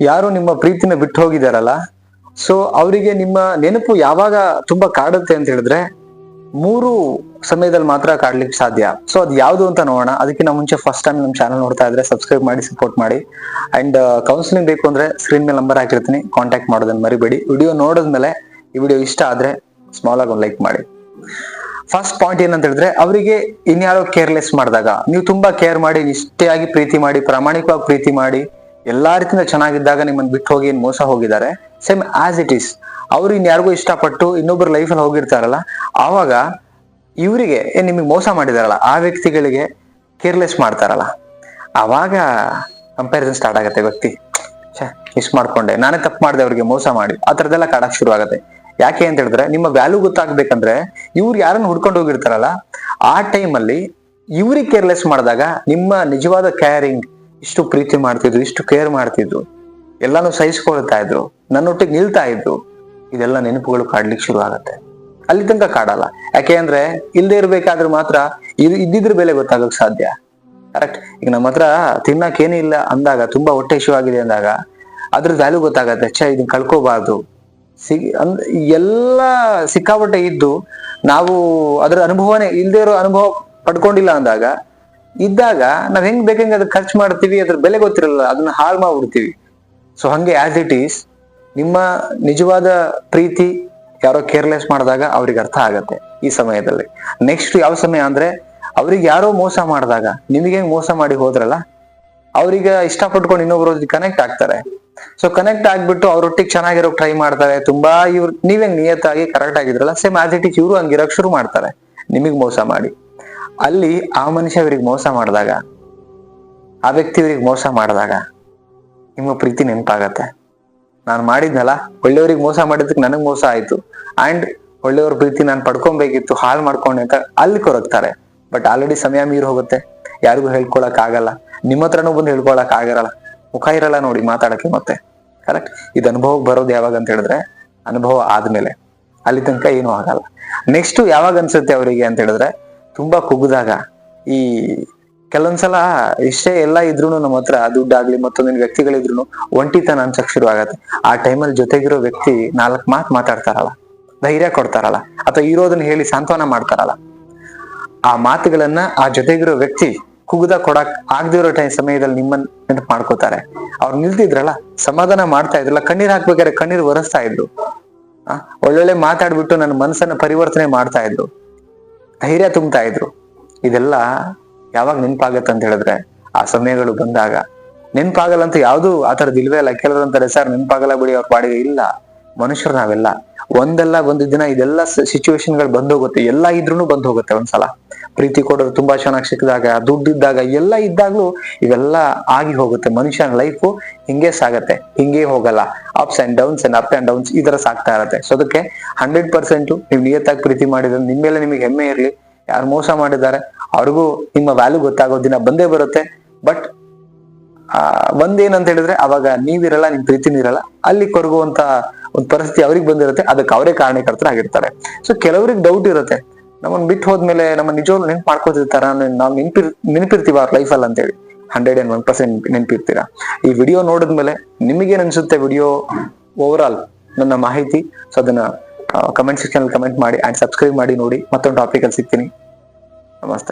ಯಾರು ನಿಮ್ಮ ಪ್ರೀತಿನ ಬಿಟ್ಟು ಹೋಗಿದಾರಲ್ಲ? ಸೊ ಅವರಿಗೆ ನಿಮ್ಮ ನೆನಪು ಯಾವಾಗ ತುಂಬಾ ಕಾಡುತ್ತೆ ಅಂತ ಹೇಳಿದ್ರೆ, ಮೂರು ಸಮಯದಲ್ಲಿ ಮಾತ್ರ ಕಾಡ್ಲಿಕ್ಕೆ ಸಾಧ್ಯ. ಸೊ ಅದು ಯಾವುದು ಅಂತ ನೋಡೋಣ. ಅದಕ್ಕಿಂತ ಮುಂಚೆ ಫಸ್ಟ್ ಟೈಮ್ ನಮ್ಮ ಚಾನಲ್ ನೋಡ್ತಾ ಇದ್ರೆ ಸಬ್ಸ್ಕ್ರೈಬ್ ಮಾಡಿ ಸಪೋರ್ಟ್ ಮಾಡಿ. ಅಂಡ್ ಕೌನ್ಸಿಲಿಂಗ್ ಬೇಕು ಅಂದ್ರೆ ಸ್ಕ್ರೀನ್ ಮೇಲೆ ನಂಬರ್ ಹಾಕಿರ್ತೀನಿ. ಕಾಂಟ್ಯಾಕ್ಟ್ ಮಾಡೋದನ್ನ ಮರಿಬೇಡಿ. ವಿಡಿಯೋ ನೋಡಿದ್ಮೇಲೆ ಈ ವಿಡಿಯೋ ಇಷ್ಟ ಆದ್ರೆ ಸ್ಮಾಲ್ ಆಗಿ ಒಂದು ಲೈಕ್ ಮಾಡಿ. ಫಸ್ಟ್ ಪಾಯಿಂಟ್ ಏನಂತ ಹೇಳಿದ್ರೆ, ಅವರಿಗೆ ಇನ್ಯಾರೋ ಕೇರ್ಲೆಸ್ ಮಾಡಿದಾಗ, ನೀವು ತುಂಬಾ ಕೇರ್ ಮಾಡಿ, ನಿಷ್ಠೆಯಾಗಿ ಪ್ರೀತಿ ಮಾಡಿ, ಪ್ರಾಮಾಣಿಕವಾಗಿ ಪ್ರೀತಿ ಮಾಡಿ ಎಲ್ಲಾ ರೀತಿಯಿಂದ ಚೆನ್ನಾಗಿದ್ದಾಗ ನಿಮ್ಮನ್ನ ಬಿಟ್ಟು ಹೋಗಿ ಏನ್ ಮೋಸ ಹೋಗಿದ್ದಾರೆ? ಸೇಮ್ ಆಸ್ ಇಟ್ ಈಸ್ ಅವ್ರು ಇನ್ಯಾರಿಗೂ ಇಷ್ಟಪಟ್ಟು ಲೈಫ್ ಅಲ್ಲಿ ಹೋಗಿರ್ತಾರಲ್ಲ, ಆವಾಗ ಇವರಿಗೆ ಏನ್ ನಿಮಗೆ ಮೋಸ ಮಾಡಿದಾರಲ್ಲ, ಆ ವ್ಯಕ್ತಿಗಳಿಗೆ ಕೇರ್ಲೆಸ್ ಮಾಡ್ತಾರಲ್ಲ. ಆವಾಗ ಕಂಪ್ಯಾರಿಸನ್ ಸ್ಟಾರ್ಟ್ ಆಗುತ್ತೆ ವ್ಯಕ್ತಿ ಮಿಸ್ ಮಾಡ್ಕೊಂಡೆ. ನಾನೇ ತಪ್ಪು ಮಾಡಿದೆ ಅವ್ರಿಗೆ ಮೋಸ ಮಾಡಿ. ಆ ಥರದ್ದೆಲ್ಲ ಕಾಡಕ್ ಶುರು ಆಗುತ್ತೆ. ಯಾಕೆ ಅಂತ ಹೇಳಿದ್ರೆ, ನಿಮ್ಮ ವ್ಯಾಲ್ಯೂ ಗೊತ್ತಾಗ್ಬೇಕಂದ್ರೆ ಇವ್ರು ಯಾರನ್ನ ಹುಡ್ಕೊಂಡು ಹೋಗಿರ್ತಾರಲ್ಲ, ಆ ಟೈಮಲ್ಲಿ ಇವ್ರಿಗೆ ಕೇರ್ಲೆಸ್ ಮಾಡಿದಾಗ ನಿಮ್ಮ ನಿಜವಾದ ಕೇರಿಂಗ್ ಇಷ್ಟು ಪ್ರೀತಿ ಮಾಡ್ತಿದ್ರು, ಇಷ್ಟು ಕೇರ್ ಮಾಡ್ತಿದ್ರು, ಎಲ್ಲಾನು ಸಹಿಸ್ಕೊಳ್ತಾ ಇದ್ರು, ನನ್ನೊಟ್ಟಿಗೆ ನಿಲ್ತಾ ಇದ್ರು, ಇದೆಲ್ಲ ನೆನಪುಗಳು ಕಾಡ್ಲಿಕ್ಕೆ ಶುರು ಆಗತ್ತೆ. ಅಲ್ಲಿ ತನಕ ಕಾಡಲ್ಲ. ಯಾಕೆ ಅಂದ್ರೆ ಇಲ್ಲದೆ ಇರ್ಬೇಕಾದ್ರೆ ಮಾತ್ರ ಇದು, ಇದ್ದಿದ್ರ ಬೆಲೆ ಗೊತ್ತಾಗಕ್ ಸಾಧ್ಯ. ಕರೆಕ್ಟ್ ಈಗ ನಮ್ಮ ಹತ್ರ ತಿನ್ನಕ್ ಏನಿಲ್ಲ ಅಂದಾಗ, ತುಂಬಾ ಹೊಟ್ಟೆ ಇಶ್ಯೂ ಆಗಿದೆ ಅಂದಾಗ, ಅದ್ರ ವ್ಯಾಲ್ಯೂ ಗೊತ್ತಾಗತ್ತೆ. ಛೆ ಇದನ್ನ ಕಳ್ಕೋಬಾರ್ದು. ಸಿಗ್, ಅಂದ್, ಎಲ್ಲ ಸಿಕ್ಕಾಪಟ್ಟೆ ಇದ್ದು, ನಾವು ಅದರ ಅನುಭವನೇ, ಇಲ್ದೇ ಇರೋ ಅನುಭವ ಪಡ್ಕೊಂಡಿಲ್ಲ ಅಂದಾಗ ಇದ್ದಾಗ ನಾವ್ ಹೆಂಗ್ ಬೇಕಂಗೆ ಅದ್ ಖರ್ಚು ಮಾಡ್ತೀವಿ, ಅದ್ರ ಬೆಲೆ ಗೊತ್ತಿರಲ್ಲ, ಅದನ್ನ ಹಾಳು ಮಾಡ್ಬಿಡ್ತೀವಿ. ಸೊ ಹಂಗೆ ಆಸ್ ಇಟ್ ಈಸ್ ನಿಮ್ಮ ನಿಜವಾದ ಪ್ರೀತಿ ಯಾರೋ ಕೇರ್ಲೆಸ್ ಮಾಡಿದಾಗ ಅವ್ರಿಗೆ ಅರ್ಥ ಆಗತ್ತೆ ಈ ಸಮಯದಲ್ಲಿ. ನೆಕ್ಸ್ಟ್ ಯಾವ ಸಮಯ ಅಂದ್ರೆ, ಅವ್ರಿಗೆ ಯಾರೋ ಮೋಸ ಮಾಡಿದಾಗ, ನಿಮಗೆ ಹೆಂಗ್ ಮೋಸ ಮಾಡಿ ಹೋದ್ರಲ್ಲ, ಅವ್ರಿಗೆ ಇಷ್ಟಪಟ್ಕೊಂಡು ಇನ್ನೊಬ್ರು ಕನೆಕ್ಟ್ ಆಗ್ತಾರೆ. ಸೊ ಕನೆಕ್ಟ್ ಆಗ್ಬಿಟ್ಟು ಅವ್ರೊಟ್ಟಿಗೆ ಚೆನ್ನಾಗಿರೋಕ್ ಟ್ರೈ ಮಾಡ್ತಾರೆ, ತುಂಬಾ ಇವ್ರು, ನೀವ್ ಹೆಂಗ್ ನಿಯತ್ತಾಗಿ ಕರೆಕ್ಟ್ ಆಗಿದ್ರಲ್ಲ ಸೇಮ್ ಆಸ್ ಇಟ್ ಇಸ್ ಇವರು ಹಂಗಿರಕ್ ಶುರು ಮಾಡ್ತಾರೆ, ನಿಮಗ್ ಮೋಸ ಮಾಡಿ. ಅಲ್ಲಿ ಆ ಮನುಷ್ಯ ಇವ್ರಿಗೆ ಮೋಸ ಮಾಡಿದಾಗ, ಆ ವ್ಯಕ್ತಿ ಇವ್ರಿಗೆ ಮೋಸ ಮಾಡಿದಾಗ ನಿಮ್ಮ ಪ್ರೀತಿ ನೆನಪಾಗತ್ತೆ. ನಾನು ಮಾಡಿದ್ನಲ್ಲ, ಒಳ್ಳೆಯವ್ರಿಗೆ ಮೋಸ ಮಾಡಿದಕ್ಕೆ ನನಗೆ ಮೋಸ ಆಯ್ತು. ಅಂಡ್ ಒಳ್ಳೆಯವ್ರ ಪ್ರೀತಿ ನಾನು ಪಡ್ಕೊಬೇಕಿತ್ತು, ಹಾಳು ಮಾಡ್ಕೊಂಡೆ ಅಂತ ಅಲ್ಲಿ ಕೊರಗ್ತಾರೆ. ಬಟ್ ಆಲ್ರೆಡಿ ಸಮಯ ಮೀರಿ ಹೋಗುತ್ತೆ. ಯಾರಿಗೂ ಹೇಳ್ಕೊಳಕ್ ಆಗಲ್ಲ. ನಿಮ್ಮ ಹತ್ರನೂ ಬಂದು ಹೇಳ್ಕೊಳಕ್ ಆಗಿರಲ್ಲ ಮುಖ ಇರಲ್ಲ ನೋಡಿ ಮಾತಾಡಕ್ಕೆ ಮತ್ತೆ. ಕರೆಕ್ಟ್ ಇದು ಅನುಭವಕ್ಕೆ ಬರೋದು ಯಾವಾಗ ಅಂತ ಹೇಳಿದ್ರೆ, ಅನುಭವ ಆದ್ಮೇಲೆ. ಅಲ್ಲಿ ತನಕ ಏನೂ ಆಗಲ್ಲ. ನೆಕ್ಸ್ಟ್ ಯಾವಾಗ ಅನ್ಸುತ್ತೆ ಅವರಿಗೆ ಅಂತ ಹೇಳಿದ್ರೆ ತುಂಬಾ ಕುಗ್ದಾಗ. ಈ ಕೆಲವೊಂದ್ಸಲ ಇಷ್ಟೇ ಎಲ್ಲ ಇದ್ರು ನಮ್ಮ ಹತ್ರ ದುಡ್ಡಾಗ್ಲಿ ಮತ್ತೊಂದಿನ ವ್ಯಕ್ತಿಗಳಿದ್ರು ಒಂಟಿತನ ಅನ್ಸಕ್ ಶುರು ಆಗತ್ತೆ. ಆ ಟೈಮಲ್ಲಿ ಜೊತೆಗಿರೋ ವ್ಯಕ್ತಿ ನಾಲ್ಕ್ ಮಾತ್ ಮಾತಾಡ್ತಾರಲ್ಲ, ಧೈರ್ಯ ಕೊಡ್ತಾರಲ್ಲ, ಅಥವಾ ಇರೋದನ್ನ ಹೇಳಿ ಸಾಂತ್ವನ ಮಾಡ್ತಾರಲ್ಲ, ಆ ಮಾತುಗಳನ್ನ ಆ ಜೊತೆಗಿರೋ ವ್ಯಕ್ತಿ ಕುಗ್ದ ಕೊಡಕ್ ಆಗದಿರೋ ಟೈಮ್ ಸಮಯದಲ್ಲಿ ನಿಮ್ಮನ್ನ ನೆನಪು ಮಾಡ್ಕೋತಾರೆ. ಅವ್ರು ನಿಲ್ತಿದ್ರಲ್ಲ ಸಮಾಧಾನ ಮಾಡ್ತಾ ಇದ್ರಲ್ಲ, ಕಣ್ಣೀರ್ ಹಾಕ್ಬೇಕಾದ್ರೆ ಕಣ್ಣೀರ್ ಒರೆಸ್ತಾ ಇದ್ರು. ಒಳ್ಳೊಳ್ಳೆ ಮಾತಾಡ್ಬಿಟ್ಟು ನನ್ನ ಮನಸ್ಸನ್ನ ಪರಿವರ್ತನೆ ಮಾಡ್ತಾ ಇದ್ರು. ಧೈರ್ಯ ತುಂಬ್ತಾ ಇದ್ರು. ಇದೆಲ್ಲ ಯಾವಾಗ ನೆನಪಾಗತ್ತೆ ಅಂತ ಹೇಳಿದ್ರೆ ಆ ಸಮಯಗಳು ಬಂದಾಗ. ನೆನಪಾಗಲ್ಲ ಅಂತ ಯಾವುದು ಆ ಥರದ್ದು ಇಲ್ವೇ ಇಲ್ಲ ಕೆಲವರು ಅಂತಾರೆ ಸರ್, ನೆನಪಾಗಲ್ಲ ಬಿಡಿ, ಅವ್ರ ಪಾಡಿಗೆ ಇಲ್ಲ. ಮನುಷ್ಯರು ನಾವೆಲ್ಲ ಒಂದಲ್ಲ ಒಂದು ದಿನ ಇದೆಲ್ಲ ಸಿಚುವೇಶನ್ಗಳು ಬಂದ್ ಹೋಗುತ್ತೆ. ಎಲ್ಲ ಇದ್ರೂ ಬಂದ್ ಹೋಗುತ್ತೆ ಒಂದ್ಸಲ. ಪ್ರೀತಿ ಕೊಡೋರು ತುಂಬಾ ಚೆನ್ನಾಗಿ ಸಿಕ್ಕಿದಾಗ, ದುಡ್ಡು ಇದ್ದಾಗ, ಎಲ್ಲ ಇದ್ದಾಗ್ಲೂ ಇವೆಲ್ಲ ಆಗಿ ಹೋಗುತ್ತೆ. ಮನುಷ್ಯನ ಲೈಫು ಹಿಂಗೆ ಸಾಗತ್ತೆ. ಹಿಂಗೆ ಹೋಗಲ್ಲ. Ups and downs and up and downs ಈ ತರ ಸಾಗ್ತಾ ಇರತ್ತೆ. ಸೊ ಅದಕ್ಕೆ ಹಂಡ್ರೆಡ್ ಪರ್ಸೆಂಟ್ ನೀವು ನಿಯತ್ತಾಗಿ ಪ್ರೀತಿ ಮಾಡಿದ್ರೆ ನಿಮ್ಮ ಮೇಲೆ ನಿಮಗೆ ಹೆಮ್ಮೆ ಇರಲಿ. ಯಾರು ಮೋಸ ಮಾಡಿದ್ದಾರೆ, ಅವ್ರಿಗೂ ನಿಮ್ಮ ವ್ಯಾಲ್ಯೂ ಗೊತ್ತಾಗೋ ದಿನ ಬಂದೇ ಬರುತ್ತೆ. ಬಟ್ ಆ, ಒಂದೇನಂತ ಹೇಳಿದ್ರೆ ಅವಾಗ ನೀವಿರಲ್ಲ ನಿಮ್ ಪ್ರೀತಿನೂ ಇರಲ್ಲ. ಅಲ್ಲಿ ಕೊರಗುವಂತ ಒಂದು ಪರಿಸ್ಥಿತಿ ಅವ್ರಿಗೆ ಬಂದಿರುತ್ತೆ, ಅದಕ್ಕೆ ಅವರೇ ಕಾರಣಕರ್ತರಾಗಿರ್ತಾರೆ ಸೊ ಕೆಲವ್ರಿಗೆ ಡೌಟ್ ಇರುತ್ತೆ. ನಮ್ಮನ್ನ ಬಿಟ್ಟು ಹೋದ್ಮೇಲೆ ನಮ್ಮ ನಿಜವಾಗ್ಲು ನೆನ್ಪು ಮಾಡ್ಕೋತಿರ್ತಾರ ನಾವು ನೆನ್ಪಿರ್, ನೆನಪಿರ್ತೀವ ಅವ್ರ ಲೈಫಲ್ಲಿ ಅಂತೇಳಿ. ಹಂಡ್ರೆಡ್ ಅಂಡ್ ಒನ್ ಪರ್ಸೆಂಟ್ ನೆನಪಿರ್ತೀರಾ. ಈ ವಿಡಿಯೋ ನೋಡಿದ್ಮೇಲೆ ನಿಮಗೇನು ಅನ್ಸುತ್ತೆ ವಿಡಿಯೋ ಓವರ್ ಆಲ್ ನನ್ನ ಮಾಹಿತಿ? ಸೊ ಅದನ್ನ ಕಮೆಂಟ್ ಸೆಕ್ಷನ್ ಕಮೆಂಟ್ ಮಾಡಿ ಅಂಡ್ ಸಬ್ಸ್ಕ್ರೈಬ್ ಮಾಡಿ ನೋಡಿ. ಮತ್ತೊಂದು ಟಾಪಿಕ್ ಅಲ್ಲಿ ಸಿಗ್ತೀನಿ. ನಮಸ್ತೆ.